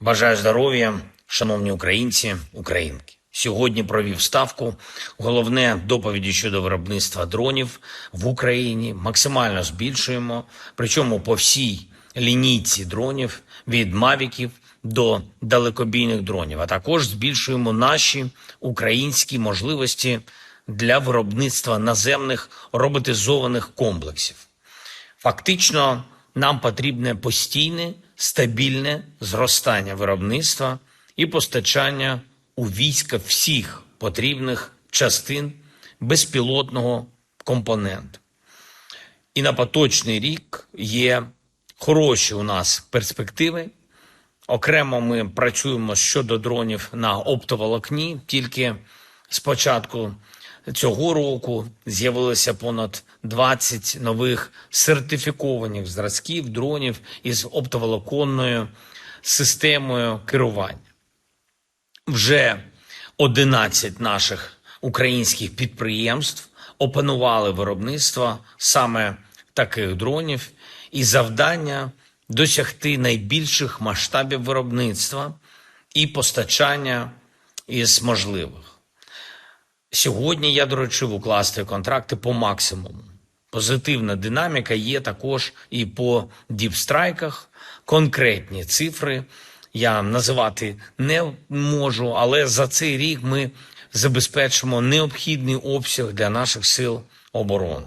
Бажаю здоров'я, шановні українці, українки. Сьогодні провів ставку. Головне доповіді щодо виробництва дронів в Україні максимально збільшуємо. Причому по всій лінійці дронів від мавіків до далекобійних дронів. А також збільшуємо наші українські можливості для виробництва наземних роботизованих комплексів. Фактично, нам потрібне постійне стабільне зростання виробництва і постачання у війська всіх потрібних частин безпілотного компоненту. І на поточний рік є хороші у нас перспективи. Окремо ми працюємо щодо дронів на оптоволокні. Тільки з початку цього року з'явилося понад 20 нових сертифікованих зразків дронів із оптоволоконною системою керування. Вже 11 наших українських підприємств опанували виробництво саме таких дронів, і завдання досягти найбільших масштабів виробництва і постачання із можливих. Сьогодні я доручив укласти контракти по максимуму. Позитивна динаміка є також і по діпстрайках. Конкретні цифри я називати не можу, але за цей рік ми забезпечимо необхідний обсяг для наших сил оборони.